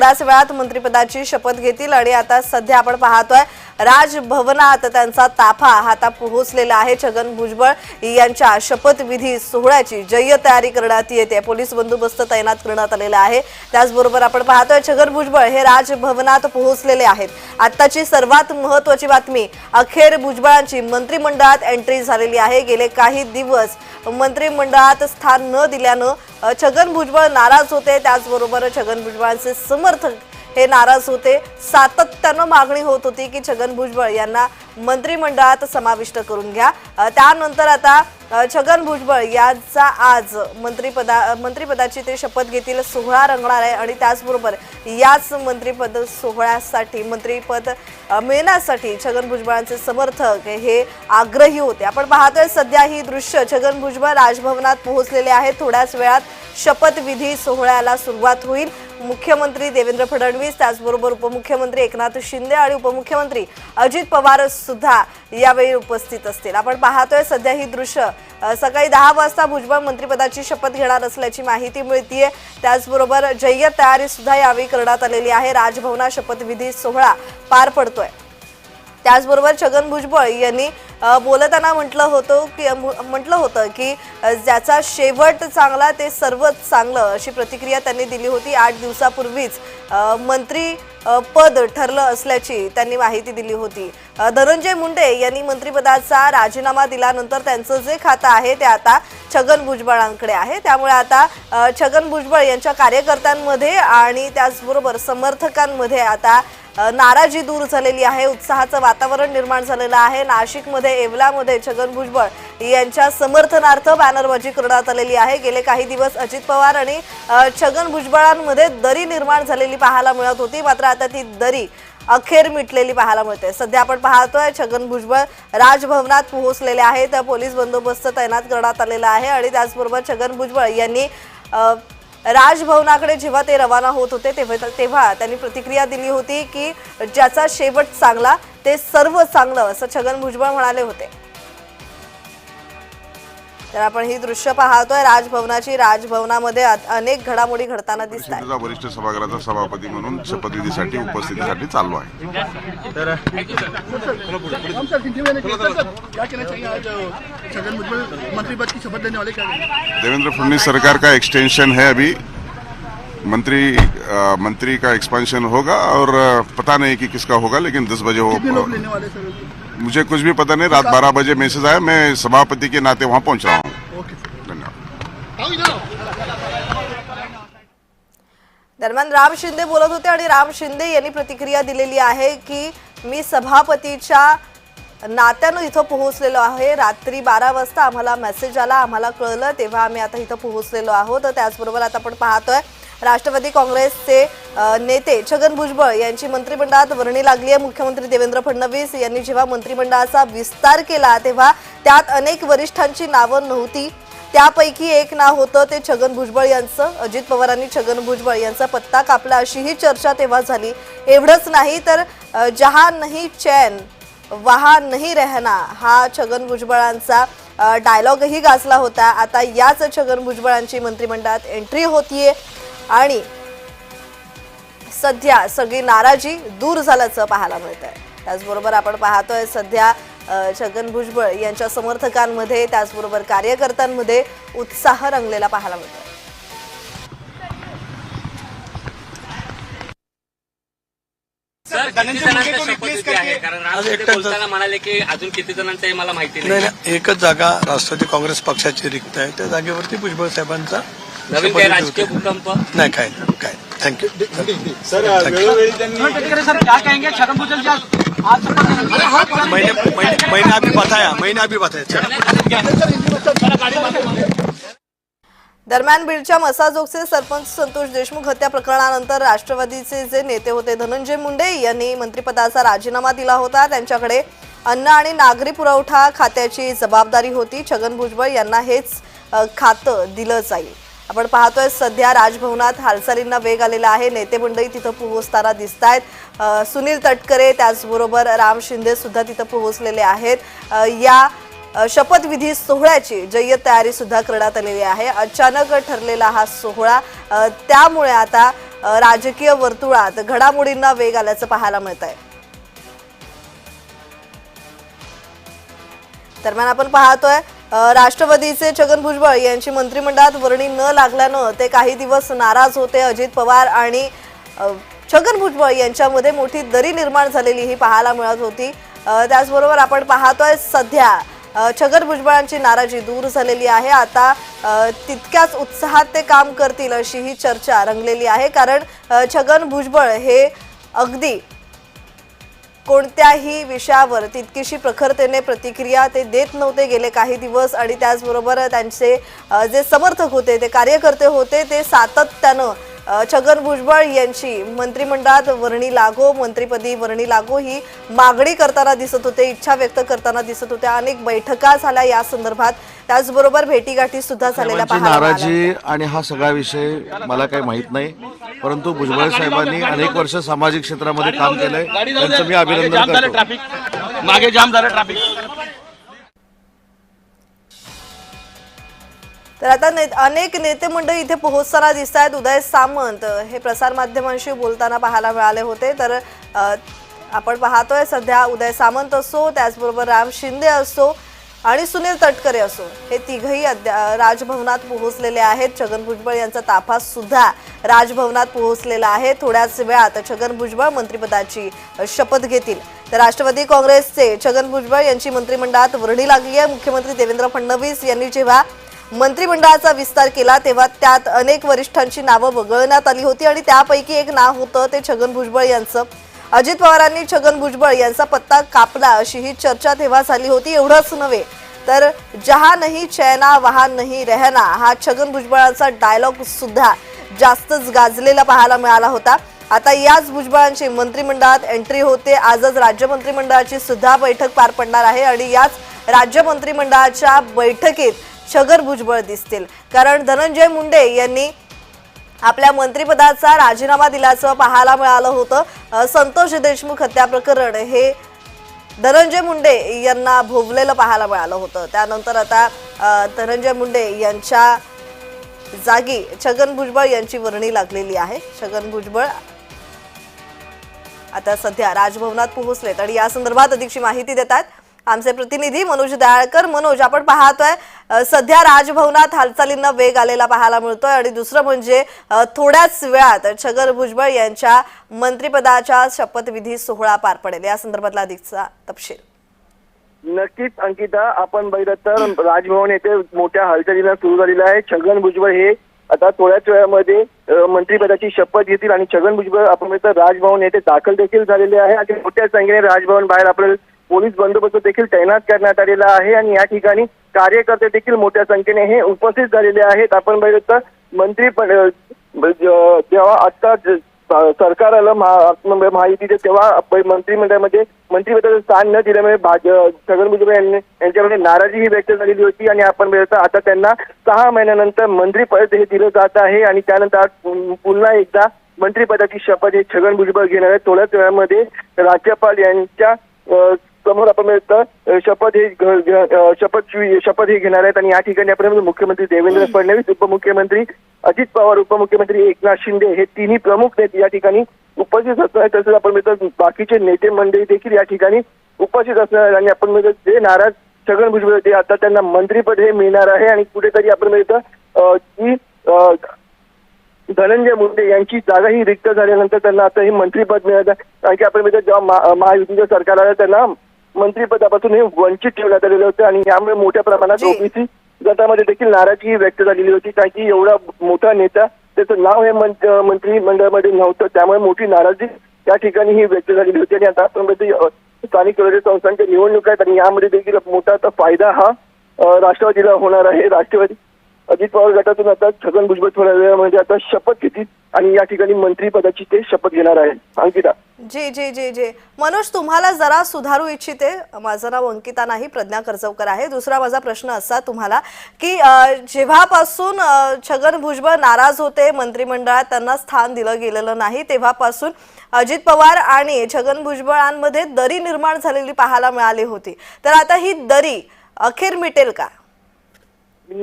थोड्याच वेळात मंत्रिपदाची शपथ घेतील आणि आता सध्या आपण पाहतोय राजभवनात त्यांचा ताफा हाता पोहोचलेला आहे. छगन भुजबळ यांच्या शपथविधी सोहळ्याची जय्य तयारी करण्यात येते. पोलीस बंदोबस्त तैनात करण्यात आलेला आहे. त्याचबरोबर आपण पाहतोय छगन भुजबळ हे राजभवनात पोहोचलेले आहेत. आत्ताची सर्वात महत्वाची बातमी अखेर भुजबळांची मंत्रिमंडळात एंट्री झालेली आहे. गेले काही दिवस मंत्रिमंडळात स्थान न दिल्यानं छगन भुजबळ नाराज होते. त्याचबरोबर छगन भुजबळांचे समर्थक हे नाराज होते. सातत्यानं मागणी होत होती की छगन भुजबळ यांना मंत्रिमंडळात समाविष्ट करून घ्या. त्यानंतर आता छगन भुजबळ यांचा आज मंत्रिपदा मंत्रिपदाची ते शपथ घेतील सोहळा रंगणार आहे आणि त्याचबरोबर याच मंत्रिपद सोहळ्यासाठी मंत्रिपद मिळण्यासाठी छगन भुजबळांचे समर्थक हे आग्रही होते. आपण पाहतोय सध्या ही दृश्य छगन भुजबळ राजभवनात पोहोचलेले आहेत. थोड्याच वेळात शपथविधी सोहळ्याला सुरुवात होईल. मुख्यमंत्री देवेंद्र फडणवीस त्याचबरोबर उपमुख्यमंत्री एकनाथ शिंदे आणि उपमुख्यमंत्री अजित पवार सुद्धा यावेळी उपस्थित असतील. आपण पाहतोय सध्या ही दृश्य. सकाळी दहा वाजता भुजबळ मंत्रिपदाची शपथ घेणार असल्याची माहिती मिळतीये. त्याचबरोबर जय्यत तयारी सुद्धा यावेळी करण्यात आलेली आहे. राजभवना शपथविधी सोहळा पार पडतोय. त्याचबरोबर छगन भुजबळ यांनी बोलताना म्हटलं होतं की म्हटलं होतं की ज्याचा शेवट चांगला ते सर्वच चांगलं अशी प्रतिक्रिया त्यांनी दिली होती. आठ दिवसापूर्वीच मंत्री पद ठरलं असल्याची त्यांनी माहिती दिली होती. धनंजय मुंडे यांनी मंत्रिपदाचा राजीनामा दिल्यानंतर त्यांचं जे खातं आहे ते आता छगन भुजबळांकडे आहे. त्यामुळे आता छगन भुजबळ यांच्या कार्यकर्त्यांमध्ये आणि त्याचबरोबर समर्थकांमध्ये आता नाराजी दूर झालेली आहे उत्साहाचं वातावरण निर्माण झालेलं आहे. नाशिकमध्ये येवलामध्ये छगन भुजबळ यांच्या समर्थनार्थ बॅनरबाजी करण्यात आलेली आहे. गेले काही दिवस अजित पवार आणि छगन भुजबळांमध्ये दरी निर्माण झालेली पाहायला मिळत होती. मात्र आता ती दरी अखेर मिटलेली पाहायला मिळते. सध्या आपण पाहतोय छगन भुजबळ राजभवनात पोहोचलेले आहेत. पोलीस बंदोबस्त तैनात करण्यात आलेला आहे आणि त्याचबरोबर छगन भुजबळ यांनी राजभवनाकडे जेव्हा ते रवाना होत होते तेव्हा तेव्हा त्यांनी प्रतिक्रिया दिली होती की ज्याचा शेवट चांगला ते सर्व चांगलं असं छगन भुजबळ म्हणाले होते. तर आपण ही दृश्य पाहतोय. राजभवनाची राजभवनामध्ये अनेक घडामोडी घडताना दिसत परिषदेचा वरिष्ठ सभागृहाचा सभापती म्हणून शपथविधीसाठी उपस्थितीसाठी चाललो आहे? देवेंद्र फडणवीस सरकार का एक्सटेंशन है अभी? मंत्री अ, मंत्री का एक्सपेंशन होगा और पता नहीं कि किसका होगा लेकिन दस बजे हो मुझे कुछ भी पता नहीं रात बारह बजे मैसेज आया मैं सभापति के नाते वहां पहुंच रहा हूँ। धन्यवाद। दरम्यान राम शिंदे बोलत होते आणि राम शिंदे यांनी प्रतिक्रिया दिलेली आहे की मी सभापतीच्या नात्यानं इथं पोहोचलेलो आहे. रात्री बारा वाजता आम्हाला मेसेज आला आम्हाला कळलं तेव्हा आम्ही आता इथं पोहोचलेलो आहोत. त्याचबरोबर आता आपण पाहतोय राष्ट्रवादी काँग्रेसचे नेते छगन भुजबळ यांची मंत्रिमंडळात वर्णी लागली आहे. मुख्यमंत्री देवेंद्र फडणवीस यांनी जेव्हा मंत्रिमंडळाचा विस्तार केला तेव्हा त्यात अनेक वरिष्ठांची नावं नव्हती. त्यापैकी एक नाव होतं ते छगन भुजबळ यांचं. अजित पवारांनी छगन भुजबळ यांचा पत्ता कापला अशीही चर्चा तेव्हा झाली. एवढंच नाही तर जहा नाही चैन वहा नाही रहना हा छगन भुजबळांचा डायलॉगही गाजला होता. आता याच छगन भुजबळांची मंत्रिमंडळात एंट्री होतीये. आणि सध्या सगळी नाराजी दूर झाल्याचं पाहायला मिळत आहे त्याचबरोबर आपण पाहतोय सध्या छगन भुजबळ यांच्या समर्थकांमध्ये त्याचबरोबर कार्यकर्त्यांमध्ये उत्साह रंगलेला पाहायला मिळतोय. म्हणाले की अजून किती जणांचं आहे मला माहिती नाही नाही. नाही एकच जागा राष्ट्रवादी काँग्रेस पक्षाची रिक्त आहे. त्या जागेवरती भुजबळ साहेबांचा नवीन काही राजकीय. भूकंप? नाही काय नाही, काय थँक्यू सर। महिने अभी बताया महिना अभी बताया दरम्यान बीडच्या मसाजोगचे सरपंच संतोष देशमुख हत्या प्रकरणानंतर राष्ट्रवादीचे जे नेते होते धनंजय मुंडे यांनी मंत्रिपदाचा राजीनामा दिला होता. त्यांच्याकडे अन्न आणि नागरी पुरवठा खात्याची जबाबदारी होती. छगन भुजबळ यांना हेच खातं दिलं जाईल. आपण पाहतोय सध्या राजभवनात हालचालींना वेग आलेला आहे. नेते मंडळी तिथं पोहोचताना दिसत आहेत सुनील तटकरे त्याचबरोबर राम शिंदे सुद्धा तिथं पोहोचलेले आहेत. या शपथविधी सोहळ्याची जय्यत तयारी सुद्धा करण्यात आलेली आहे. अचानक ठरलेला हा सोहळा त्यामुळे आता राजकीय वर्तुळात घडामोडींना वेग आल्याचं पाहायला मिळत आहे दरम्यान आपण पाहतोय राष्ट्रवादीचे छगन भुजबळ यांची मंत्रिमंडळात वर्णी न लागल्यानं ते काही दिवस नाराज होते. अजित पवार आणि छगन भुजबळ यांच्यामध्ये मोठी दरी निर्माण झालेली ही पाहायला मिळत होती. त्याचबरोबर आपण पाहतोय सध्या छगन भुजबळांची नाराजी दूर झालेली आहे. आता तितक्याच उत्साहात ते काम करतील अशी ही चर्चा रंगलेली आहे. कारण छगन भुजबळ हे अगदी कोणत्याही विषयावर तितकीशी प्रखरतेने प्रतिक्रिया ते देत नव्हते गेले काही दिवस आणि त्याचबरोबर त्यांचे जे समर्थक होते ते कार्यकर्ते होते ते सातत्यानं छगन भुजबळ यांची मंत्रिमंडळात वर्णी लागो मंत्रिपदी वर्णी लागो ही मागणी करताना दिसत होते इच्छा व्यक्त करताना दिसत होत्या. अनेक बैठका झाल्या या संदर्भात. त्याचबरोबर भेटीगाठी सुद्धा झालेल्या. नाराजी आणि हा सगळा विषय मला काही माहीत नाही परंतु भुजबळ साहेबांनी अनेक वर्ष सामाजिक क्षेत्रामध्ये काम केलंय. त्यांचं मी अभिनंदन करतो. मागे जाम झालं ट्रॅफिक तर आता ने अनेक नेते मंडळी इथे पोहोचताना दिसत आहेत उदय सामंत हे प्रसारमाध्यमांशी बोलताना पाहायला मिळाले होते. तर आपण पाहतोय सध्या उदय सामंत असो त्याचबरोबर राम शिंदे असो आणि सुनील तटकरे असो हे तिघही अद्या राजभवनात पोहोचलेले आहेत. छगन भुजबळ यांचा ताफा सुद्धा राजभवनात पोहोचलेला आहे. थोड्याच वेळात छगन भुजबळ मंत्रिपदाची शपथ घेतील. तर राष्ट्रवादी काँग्रेसचे छगन भुजबळ यांची मंत्रिमंडळात वर्णी लागली आहे. मुख्यमंत्री देवेंद्र फडणवीस यांनी जेव्हा मंत्रिमंडळाचा विस्तार केला तेव्हा त्यात अनेक वरिष्ठांची नावं वगळण्यात आली होती आणि त्यापैकी एक नाव होतं ते छगन भुजबळ यांचं. अजित पवारांनी छगन भुजबळ यांचा पत्ता कापला अशी ही चर्चा तेव्हा झाली होती. एवढंच नव्हे तर जहा नाही चैना वहा नाही रहना हा छगन भुजबळांचा डायलॉग सुद्धा जास्तच गाजलेला पाहायला मिळाला होता. आता याच भुजबळांची मंत्रिमंडळात एंट्री होते. आजच राज्य मंत्रिमंडळाची सुद्धा बैठक पार पडणार आहे आणि याच राज्य मंत्रिमंडळाच्या बैठकीत छगन भुजबळ दिसतील. कारण धनंजय मुंडे यांनी आपल्या मंत्रिपदाचा राजीनामा दिल्याचं पाहायला मिळालं होतं. संतोष देशमुख हत्या प्रकरण हे धनंजय मुंडे यांना भोवलेलं पाहायला मिळालं होतं. त्यानंतर आता धनंजय मुंडे यांच्या जागी छगन भुजबळ यांची वर्णी लागलेली आहे. छगन भुजबळ आता सध्या राजभवनात पोहोचलेत आणि या संदर्भात अधिकची माहिती देतात आमचे प्रतिनिधी मनोज दयाळकर मनोज आपण पाहतोय सध्या राजभवनात हालचालींना वेग आलेला पाहायला मिळतोय आणि दुसरं म्हणजे थोड्याच वेळात छगन भुजबळ यांच्या मंत्रिपदाच्या शपथविधी सोहळा पार पडेल. या संदर्भातला अधिकचा तपशील. नक्कीच अंकिता आपण बघितलं तर राजभवन येथे मोठ्या हालचालीला सुरू झालेला आहे. छगन भुजबळ हे आता थोड्याच वेळामध्ये मंत्रिपदाची शपथ घेतील आणि छगन भुजबळ आपण राजभवन येथे दाखल देखील झालेले आहे. आणि मोठ्या संख्येने राजभवन बाहेर आपल्याला पोलीस बंदोबस्त देखील तैनात करण्यात आलेला आहे आणि या ठिकाणी कार्यकर्ते देखील मोठ्या संख्येने हे उपस्थित झालेले आहेत. आपण बघितलं तर मंत्री म्हणजे, जेव्हा आता सरकार आलं महायुतीचे तेव्हा मंत्रिमंडळामध्ये मंत्रिमंडळाचं स्थान न दिल्यामुळे भाज छगन भुजबळ यांनी यांच्यामध्ये नाराजी ही व्यक्त झालेली होती आणि आपण बघितलं आता त्यांना सहा महिन्यानंतर मंत्रिपद हे दिलं जात आहे आणि त्यानंतर पुन्हा एकदा मंत्रिपदाची शपथ हे छगन भुजबळ घेणार आहेत थोड्याच वेळामध्ये राज्यपाल यांच्या समोर आपण शपथ हे शपथ शपथ हे घेणार आहेत. आणि या ठिकाणी आपण मुख्यमंत्री देवेंद्र फडणवीस उपमुख्यमंत्री अजित पवार उपमुख्यमंत्री एकनाथ शिंदे हे तिन्ही प्रमुख नेते या ठिकाणी उपस्थित असणार आहेत. तसंच आपण बघितलं, बाकीचे नेते मंडळी देखील या ठिकाणी उपस्थित असणार आहेत. आणि आपण बघितलं, जे नाराज छगन भुजबळ होते आता त्यांना मंत्रीपद हे मिळणार आहे. आणि कुठेतरी आपण अ, की धनंजय मुंडे यांची जागा ही रिक्त झाल्यानंतर त्यांना आता हे मंत्रीपद मिळालं कारण की आपण जेव्हा महा- महायुतीचं सरकार आलं त्यांना मंत्रिपदापासून हे वंचित ठेवण्यात आलेलं होतं आणि यामुळे मोठ्या प्रमाणात. ओबीसी गटामध्ये देखील नाराजी व्यक्त झालेली होती कारण की एवढा मोठा नेता त्याचं नाव हे मंत्रिमंडळामध्ये नव्हतं त्यामुळे मोठी नाराजी त्या ठिकाणी ही व्यक्त झालेली होती आणि आता स्थानिक स्वराज्य संस्थांच्या निवडणुका आहेत आणि यामध्ये देखील मोठा फायदा हा राष्ट्रवादीला होणार आहे राष्ट्रवादी अजित पवार गटातून आता छगन भुजबळ थोड्या वेळामध्ये म्हणजे आता शपथ घेतील आणि या ठिकाणी मंत्रिपदाची ते शपथ घेणार आहे अंकिता. जी जी जी जी. मनोज तुम्हाला जरा सुधारू इच्छिते? माझं नाव अंकिता नाही प्रज्ञा कर्जवकर आहे. दुसरा माझा प्रश्न असा तुम्हाला की जेव्हापासून छगन भुजबळ नाराज होते मंत्रिमंडळात त्यांना स्थान दिलं गेलेलं नाही तेव्हापासून अजित पवार आणि छगन भुजबळांमध्ये दरी निर्माण झालेली पाहायला मिळाली होती. तर आता ही दरी अखेर मिटेल का?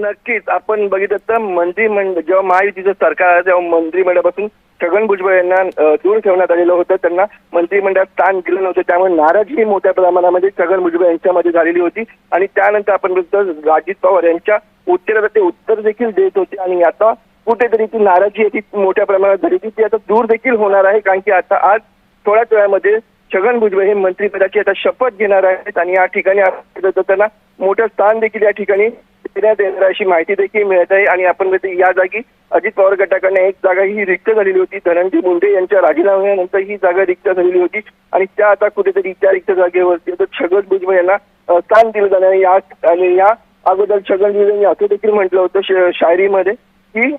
नक्कीच. आपण बघितलं तर मंत्रिमंडळ जेव्हा महायुतीचं सरकार आलं तेव्हा मंत्रिमंडळापासून छगन भुजबळ यांना दूर ठेवण्यात आलेलं होतं. त्यांना मंत्रिमंडळात स्थान दिलं नव्हतं. त्यामुळे नाराजी मोठ्या प्रमाणामध्ये छगन भुजबळ यांच्यामध्ये झालेली होती. आणि त्यानंतर आपण बघतो अजित पवार यांच्या उत्तराला ते उत्तर देखील देत होते. आणि आता कुठेतरी ती नाराजी आहे ती मोठ्या प्रमाणात झाली ती आता दूर देखील होणार आहे. कारण की आता आज थोड्याच वेळामध्ये छगन भुजबळ हे मंत्रिपदाची आता शपथ घेणार आहेत. आणि या ठिकाणी त्यांना मोठं स्थान देखील या ठिकाणी देण्यात येणार अशी माहिती देखील मिळत आहे आणि आपण म्हणजे या जागी अजित पवार गटाकडनं एक जागा ही रिक्त झालेली होती. धनंजय मुंडे यांच्या राजीनाम्यानंतर ही जागा रिक्त झालेली होती. आणि त्या आता कुठेतरी त्या रिक्त जागेवरती छगन भुजबळ यांना स्थान दिलं जाणार या आणि या अगोदर छगन भुजबळ असं देखील म्हटलं होतं श- शायरीमध्ये की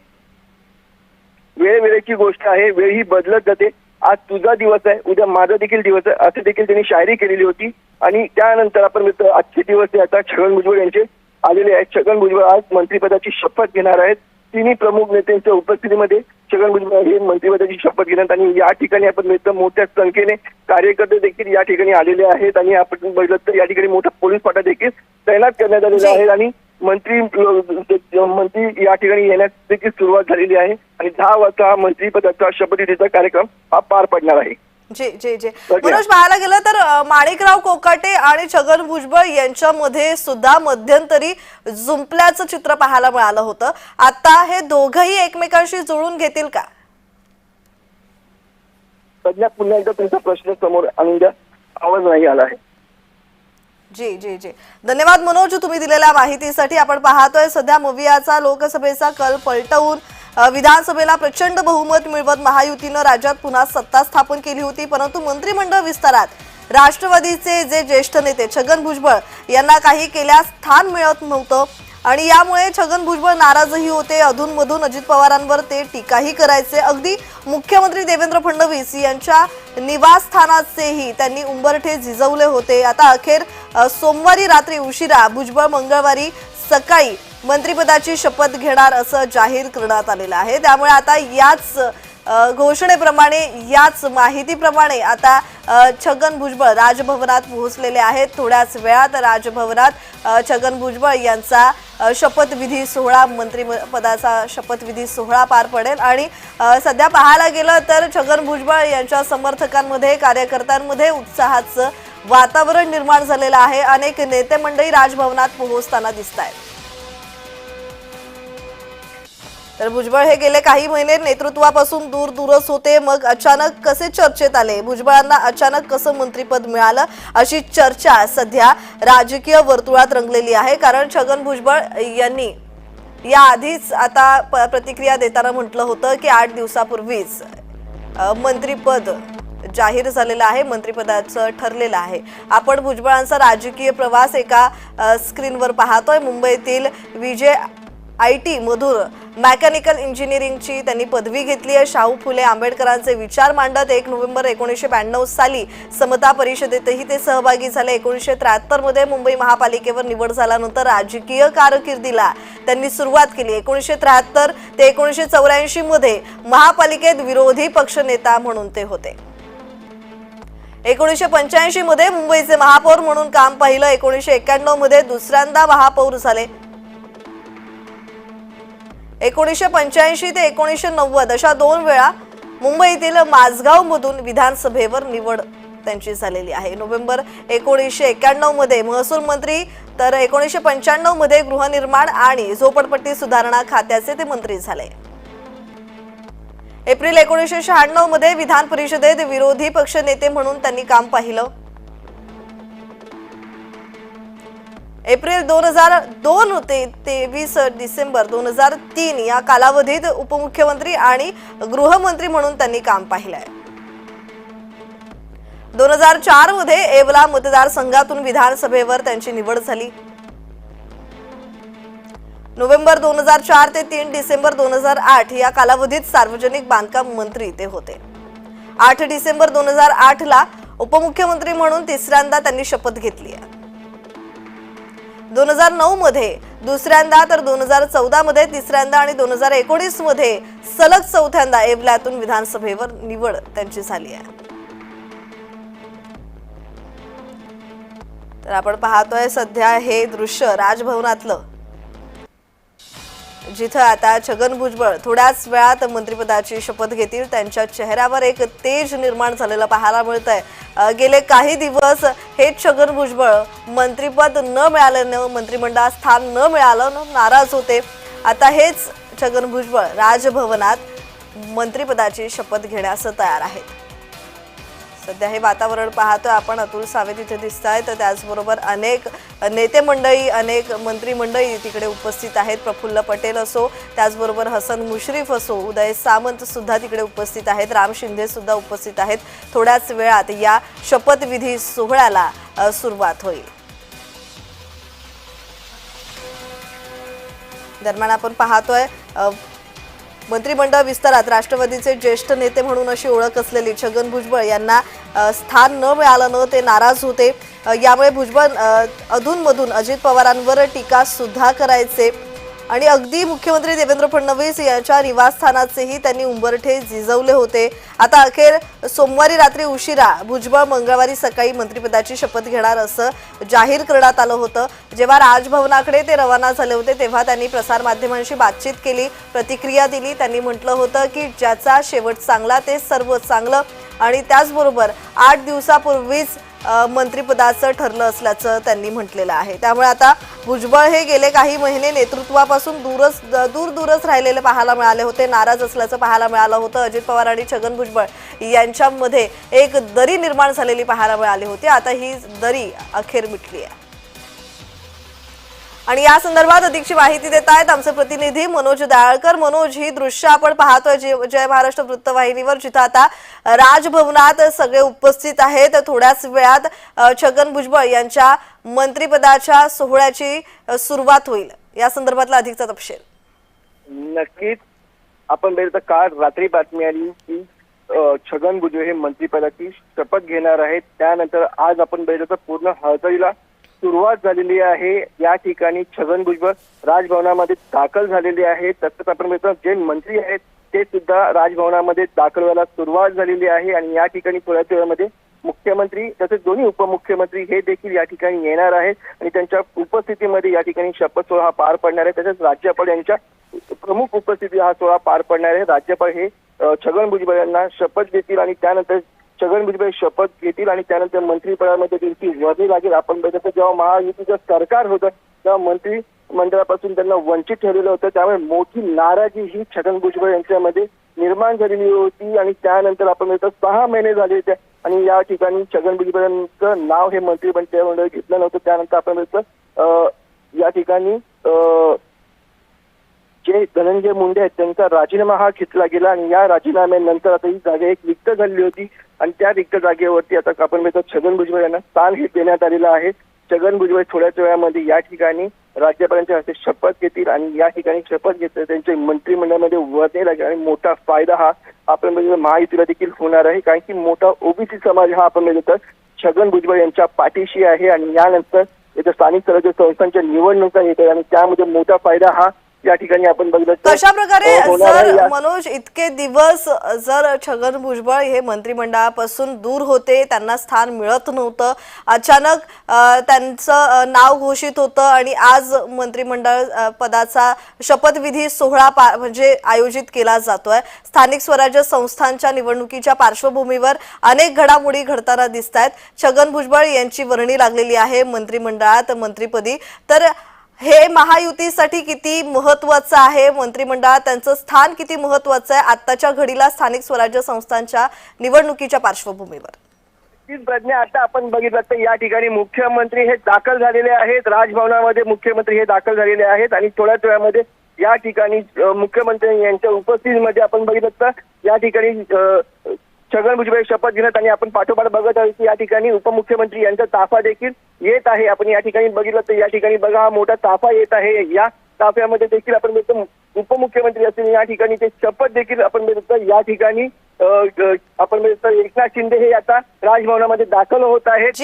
वेळेवेळेची गोष्ट आहे वेळ ही बदलत जाते. आज तुझा दिवस आहे उद्या माझा देखील दिवस आहे असे देखील त्यांनी शायरी केलेली होती. आणि त्यानंतर आपण मित्र आजचे दिवस हे आता छगन भुजबळ यांचे. आलेले आहेत. छगन भुजबळ आज मंत्रिपदाची शपथ घेणार आहेत. तिन्ही प्रमुख नेत्यांच्या उपस्थितीमध्ये छगन भुजबळ हे मंत्रिपदाची शपथ घेण्यात आणि या ठिकाणी आपण बघतो मोठ्या संख्येने कार्यकर्ते देखील या ठिकाणी आलेले आहेत आणि आपण बघितलं तर या ठिकाणी मोठा पोलीस फाटा देखील तैनात करण्यात आलेला. आहे आणि मंत्री मंत्री या ठिकाणी येण्यास देखील सुरुवात झालेली आहे. आणि दहा वाजता हा मंत्रिपदाचा शपथविधीचा कार्यक्रम हा पार पडणार आहे. जी जी जी. मनोज पाहायला गेलं तर माणिकराव कोकाटे आणि छगन भुजबळ यांच्यामध्ये सुद्धा मध्यंतरी जुंपल्याचं चित्र पाहायला मिळालं होतं. आता हे दोघंही एकमेकांशी जुळून घेतील का? सध्या पुन्हा एकदा तुमचा प्रश्न समोर आणून द्या आवाज नाही आला आहे. जी जी जी. धन्यवाद मनोज तुम्ही दिलेल्या माहितीसाठी. आपण पाहतोय सध्या मोवियाचा लोकसभेचा कल पलटवून विधानसभेला प्रचंड बहुमत मिळवत महायुतीनं राज्यात पुन्हा सत्ता स्थापन केली होती परंतु मंत्रिमंडळ विस्तारात राष्ट्रवादीचे जे ज्येष्ठ नेते छगन भुजबळ यांना काही केल्यास स्थान मिळत नव्हतं आणि यामुळे छगन भुजबळ नाराजही होते. अधूनमधून अजित पवारांवर ते टीकाही करायचे. अगदी मुख्यमंत्री देवेंद्र फडणवीस यांच्या निवासस्थानाचेही त्यांनी उंबरठे झिजवले होते. आता अखेर सोमवारी रात्री उशिरा भुजबळ मंगळवारी सकाळी मंत्रिपदाची शपथ घेणार असं जाहीर करण्यात आलेलं आहे. त्यामुळे आता याच घोषणेप्रमाणे याच माहितीप्रमाणे आता छगन भुजबळ राजभवनात पोहोचलेले आहेत. थोड्याच वेळात राजभवनात छगन भुजबळ यांचा शपथविधी सोहळा मंत्रिपदाचा शपथविधी सोहळा पार पडेल. आणि सध्या पाहायला गेलं तर छगन भुजबळ यांच्या समर्थकांमध्ये कार्यकर्त्यांमध्ये उत्साहाचं वातावरण निर्माण झालेलं आहे. अनेक नेते मंडळी राजभवनात पोहोचताना दिसत आहेत तर भुजबळ हे गेले काही महिने नेतृत्वापासून दूर दूरच होते. मग अचानक कसे चर्चेत आले? भुजबळांना अचानक कसं मंत्रीपद मिळालं? अशी चर्चा सध्या राजकीय वर्तुळात रंगलेली आहे. कारण छगन भुजबळ यांनी या आधीच आता प- प्रतिक्रिया देताना म्हटलं होतं की आठ दिवसापूर्वीच मंत्रीपद जाहीर झालेलं आहे मंत्रिपदाचं ठरलेलं आहे. आपण भुजबळांचा राजकीय प्रवास एका स्क्रीनवर पाहतोय. मुंबईतील विजय आय टी मधून. मेकॅनिकल इंजिनिअरिंगची त्यांनी पदवी घेतली आहे. शाहू फुले आंबेडकरांचे विचार मांडत एक नोव्हेंबर एकोणीसशे ब्याण्णव साली समता परिषदेतही ते सहभागी झाले. एकोणीसशे त्र्याहत्तरमध्ये मुंबई महापालिकेवर निवड झाल्यानंतर राजकीय कारकिर्दीला त्यांनी सुरुवात केली. एकोणीसशे त्र्याहत्तर ते एकोणीसशे चौऱ्याऐंशीमध्ये महापालिकेत विरोधी पक्षनेता म्हणून ते होते. एकोणीसशे पंच्याऐंशी मध्ये मुंबईचे महापौर म्हणून काम पाहिलं. एकोणीसशे एक्क्याण्णवमध्ये दुसऱ्यांदा महापौर झाले. एकोणीसशे पंच्याऐंशी ते एकोणीसशे नव्वद अशा दोन वेळा मुंबईतील माझगाव मधून विधानसभेवर निवड त्यांची झालेली आहे. नोव्हेंबर एकोणीसशे एक्क्याण्णवमध्ये महसूल मंत्री तर एकोणीसशे पंच्याण्णवमध्ये गृहनिर्माण आणि झोपडपट्टी सुधारणा खात्याचे ते मंत्री झाले. एप्रिल एकोणीसशे शहाण्णवमध्ये विधान परिषदेत विरोधी पक्ष नेते म्हणून त्यांनी काम पाहिलं. एप्रिल दोन हजार दोन ते तेवीस डिसेंबर दोन हजार तीन या कालावधीत उपमुख्यमंत्री आणि गृहमंत्री म्हणून त्यांनी काम पाहिलंय. दोन हजार चारमध्ये येवला मतदारसंघातून विधानसभेवर त्यांची निवड झाली. नोव्हेंबर दोन हजार चार ते तीन डिसेंबर दोन हजार आठ या कालावधीत सार्वजनिक बांधकाम मंत्री ते होते. आठ डिसेंबर दोन हजार आठ ला उपमुख्यमंत्री म्हणून तिसऱ्यांदा त्यांनी शपथ घेतली. दोन हजार नऊ मध्ये दुसऱ्यांदा तर दोन हजार चौदा मध्ये तिसऱ्यांदा आणि दोन हजार एकोणीसमध्ये सलग चौथ्यांदा येवल्यातून विधानसभेवर निवड त्यांची झाली आहे. तर आपण पाहतोय सध्या हे दृश्य राजभवनातलं. जिथं आता छगन भुजबळ थोड्याच वेळात मंत्रिपदाची शपथ घेतील. त्यांच्या चेहऱ्यावर एक तेज निर्माण झालेलं पाहायला मिळत आहे गेले काही दिवस हेच छगन भुजबळ मंत्रिपद न मिळाल्यानं मंत्रिमंडळात स्थान न मिळालं नाराज होते. आता हेच छगन भुजबळ राजभवनात मंत्रिपदाची शपथ घेण्यास तयार आहेत. सध्या हे वातावरण पाहतोय. आपण अतुल सावे तिथे दिसत आहे तर त्याचबरोबर अनेक नेते मंडळी अनेक मंत्रिमंडळी तिकडे उपस्थित आहेत. प्रफुल्ल पटेल असो त्याचबरोबर हसन मुश्रीफ असो उदय सामंत सुद्धा तिकडे उपस्थित आहेत. राम शिंदे सुद्धा उपस्थित आहेत. थोड्याच वेळात या शपथविधी सोहळ्याला सुरुवात होईल. दरम्यान आपण पाहतोय मंत्रिमंडळ विस्तारात राष्ट्रवादीचे ज्येष्ठ नेते म्हणून अशी ओळख असलेली छगन भुजबळ यांना स्थान न मिळाल्यानं ते नाराज होते. यामुळे भुजबळ अधूनमधून अजित पवारांवर टीका सुद्धा करायचे. आणि अगदी मुख्यमंत्री देवेंद्र फडणवीस यांच्या निवासस्थानाचेही त्यांनी उंबरठे झिजवले होते. आता अखेर सोमवारी रात्री उशिरा भुजबळ मंगळवारी सकाळी मंत्रिपदाची शपथ घेणार असं जाहीर करण्यात आलं होतं. जेव्हा राजभवनाकडे ते रवाना झाले होते तेव्हा त्यांनी प्रसारमाध्यमांशी बातचीत केली प्रतिक्रिया दिली. त्यांनी म्हटलं होतं की ज्याचा शेवट चांगला ते सर्व चांगलं. आणि त्याचबरोबर आठ दिवसापूर्वीच मंत्रिपदाचं ठरलं असल्याचं त्यांनी म्हटलेलं आहे. त्यामुळे आता भुजबळ हे गेले काही महिने नेतृत्वापासून दूरच दूर दूरच राहिलेले पाहायला मिळाले होते नाराज असल्याचं पाहायला मिळालं होतं. अजित पवार आणि छगन भुजबळ यांच्यामध्ये एक दरी निर्माण झालेली पाहायला मिळाली होती. आता ही दरी अखेर मिटली आहे. आणि या संदर्भात अधिकची माहिती देत आहेत आमचे प्रतिनिधी मनोज दाळकर. मनोज ही दृश्य आपण पाहतोय जे- जय महाराष्ट्र वृत्तवाहिनीवर. जिथं आता राजभवनात सगळे उपस्थित आहेत. थोड्याच वेळात छगन भुजबळ यांच्या मंत्रिपदाच्या सोहळ्याची सुरुवात होईल. या संदर्भातला अधिकचा तपशील. नक्कीच. आपण बघितलं काल रात्री बातमी आली की छगन भुजबळ हे मंत्रिपदाची शपथ घेणार आहेत. त्यानंतर आज आपण बघितलं तर पूर्ण हळदळीला सुरुवात झालेली आहे. या ठिकाणी छगन भुजबळ राजभवनामध्ये दाखल झालेले आहेत तसंच आपण मित्र जे मंत्री आहेत ते सुद्धा राजभवनामध्ये दाखल व्हायला सुरुवात झालेली आहे आणि या ठिकाणी थोड्याच वेळामध्ये मुख्यमंत्री तसेच दोन्ही उपमुख्यमंत्री हे देखील या ठिकाणी येणार आहेत आणि त्यांच्या उपस्थितीमध्ये या ठिकाणी शपथ सोहळा पार पडणार आहे. तसेच राज्यपाल यांच्या प्रमुख उपस्थिती हा सोहळा पार पडणार आहे. राज्यपाल हे छगन भुजबळ यांना शपथ देतील आणि त्यानंतर छगन भुजबळ शपथ घेतील आणि त्यानंतर मंत्रिपदामध्ये त्यांची वर्णी लागेल आपण बघितलं जेव्हा महायुतीचं सरकार होतं तेव्हा मंत्री मंडळापासून त्यांना वंचित ठेवलेलं होतं. त्यामुळे मोठी नाराजी ही छगन भुजबळ यांच्यामध्ये निर्माण झालेली होती आणि त्यानंतर आपण बघितलं सहा महिने झाले होते आणि या ठिकाणी छगन भुजबळ यांचं नाव हे मंत्रिमंडळ घेतलं नव्हतं. त्यानंतर आपण बघितलं या ठिकाणी जे धनंजय मुंडे आहेत त्यांचा राजीनामा हा घेतला गेला आणि या राजीनाम्यानंतर आता ही जागा एक रिक्त झालेली होती. आणि त्या रिक्त जागेवरती आता आपण म्हणतो छगन भुजबळ यांना स्थान हे देण्यात आलेलं आहे. छगन भुजबळ थोड्याच वेळामध्ये या ठिकाणी राज्यपालांच्या हस्ते शपथ घेतील आणि या ठिकाणी शपथ घेतली त्यांच्या मंत्रिमंडळामध्ये वर्णे लागेल आणि मोठा फायदा हा आपण म्हणजे महायुतीला देखील होणार आहे. कारण की मोठा ओबीसी समाज हा आपण म्हणजे तर छगन भुजबळ यांच्या पाठीशी आहे आणि यानंतर इथं स्थानिक स्वराज्य संस्थांच्या निवडणुका येत आहेत आणि त्यामध्ये मोठा फायदा हा या ठिकाणी आपण बघितलं कशा प्रकारे. जर या- मनोज इतके दिवस जर छगन भुजबळ हे मंत्रिमंडळापासून दूर होते त्यांना स्थान मिळत नव्हतं अचानक त्यांचं नाव घोषित होतं आणि आज मंत्रिमंडळ पदाचा शपथविधी सोहळा म्हणजे आयोजित केला जातोय स्थानिक स्वराज्य संस्थांच्या निवडणुकीच्या पार्श्वभूमीवर अनेक घडामोडी घडताना दिसत आहेत छगन भुजबळ यांची वर्णी लागलेली आहे मंत्रिमंडळात मंत्रिपदी तर हे महायुतीसाठी किती महत्वाचं आहे? मंत्रिमंडळात त्यांचं स्थान किती महत्वाचं आहे? आत्ताच्या घडीला स्थानिक स्वराज्य संस्थांच्या निवडणुकीच्या पार्श्वभूमीवर. तीच प्रज्ञा आता आपण बघितलं तर या ठिकाणी मुख्यमंत्री हे दाखल झालेले आहेत. राजभवनामध्ये मुख्यमंत्री हे दाखल झालेले आहेत आणि थोड्याच वेळामध्ये या ठिकाणी मुख्यमंत्री यांच्या उपस्थितीमध्ये आपण बघितलं तर या ठिकाणी छगन भुजबळ शपथ घेण्यात आणि आपण पाठोपाठ बघत आहोत की या ठिकाणी उपमुख्यमंत्री यांचा ताफा देखील येत आहे. आपण या ठिकाणी बघितलं तर या ठिकाणी बघा हा मोठा ताफा येत आहे. या ताफ्यामध्ये देखील आपण बघतो उपमुख्यमंत्री असतील या ठिकाणी ते शपथ देखील आपण बघतो या ठिकाणी आपण बघतो एकनाथ शिंदे हे आता राजभवनामध्ये दाखल होत आहेत.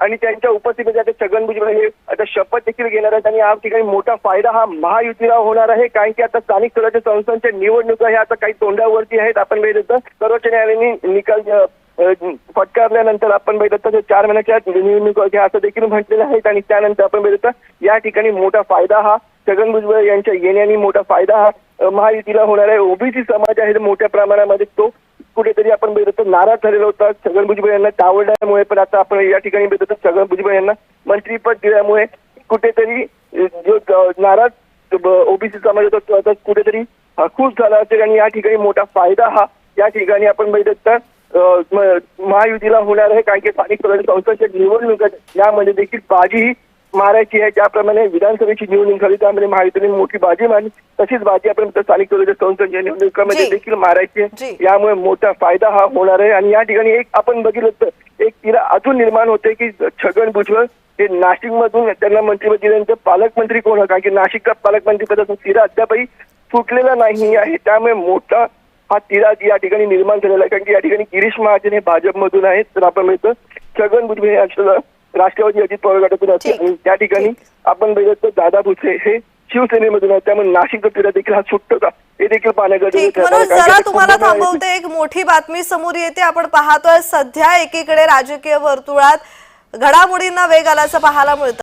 आणि त्यांच्या उपस्थितीमध्ये आता छगन भुजबळ हे आता शपथ देखील घेणार आहेत आणि या ठिकाणी मोठा फायदा हा महायुतीला होणार आहे. कारण की आता स्थानिक स्वराज्य संस्थांच्या निवडणुका ह्या आता काही तोंडावरती आहेत. आपण बघितलं तर सर्वोच्च न्यायालयाने निकाल फटकारल्यानंतर आपण बघितलं तर चार महिन्याच्या निवडणुका घ्या असं देखील म्हटलेलं आहे. आणि त्यानंतर आपण बघितलं या ठिकाणी मोठा फायदा हा छगन भुजबळ यांच्या येण्याने मोठा फायदा हा महायुतीला होणार आहे. ओबीसी समाज आहे मोठ्या प्रमाणामध्ये. तो कुठेतरी आपण बघितलं नाराज झालेला होता. छगन भुजबळ यांना तावडल्यामुळे पण आता आपण या ठिकाणी बघितलं छगन भुजबळ यांना मंत्रीपद दिल्यामुळे कुठेतरी जो अ, नाराज ओबीसी समाज होता तो आता कुठेतरी खुश झाला असेल आणि या ठिकाणी मोठा फायदा हा या ठिकाणी आपण बघितलं तर महायुतीला होणार आहे. कारण की स्थानिक स्वराज्य संस्थांच्या निवडणुका यामध्ये देखील बाजी ही मारायची आहे ज्याप्रमाणे विधानसभेची निवडणूक झाली त्यामध्ये महायुतीने मोठी बाजी मारली तशीच बाजी आपण स्थानिक स्वराज्य संस्थांच्या निवडणुकामध्ये. देखील मारायची. आहे यामुळे मोठा फायदा हा होणार आहे आणि या ठिकाणी एक आपण बघितलं तर एक तिला अजून निर्माण होते की छगन भुजबळ हे नाशिक मधून त्यांना मंत्रिपद दिल्यानंतर पालकमंत्री कोण? कारण की नाशिकचा पालकमंत्री पदाचा तिरा अद्यापही सुटलेला नाही आहे त्यामुळे मोठा हा तिरा या ठिकाणी निर्माण झालेला आहे कारण की या ठिकाणी गिरीश महाजन हे भाजपमधून आहेत तर आपण म्हणतो छगन भुजबळ हे असं राष्ट्रवादी अजित पवार गटातून असते. आणि त्या ठिकाणी आपण बघितलं तर दादा भुसे हे शिवसेनेमधून आहेत. त्यामुळे नाशिकचा तिरा देखील हा सुटतो का? हे देखील जरा तुम्हाला. थांबवते. एक मोठी बातमी समोर येते. आपण पाहतोय सध्या एकीकडे राजकीय वर्तुळात घडामोडींना वेग आल्याचं पाहायला मिळतं.